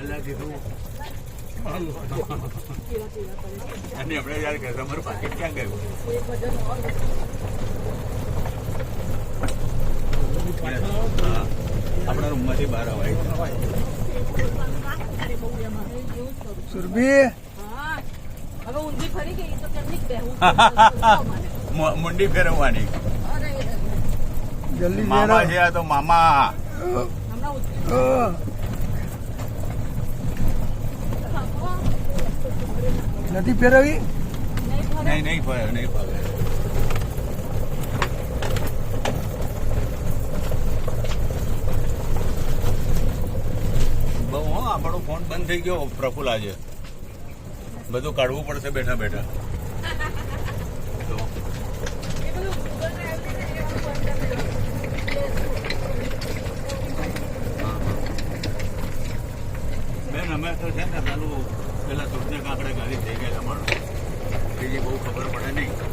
અલ્લાહ કીધું અને આપણે જયારે કે તમારું પાકીટ ક્યાં ગયું? આપણા આપણા રૂમમાંથી બહાર અવાય સુરભી? હવે ઊંધી ફરી ગઈ તો કેમની બેહું મુંડી ફેરવવાની. જલ્દી મામા. છે આ તો મામા. નથી ફેરવી? નહીં નહીં ફરે નહીં ફરે. આપણો ફોન બંધ થઈ ગયો, પ્રફુલ આજે. બધું કાઢવું પડશે બેઠા બેઠા. અમે તો છે ને પેલું, પેલા સુરજે કાંકડે ગાડી થઈ ગયા તમારું બીજી બહુ ખબર પડે નહીં.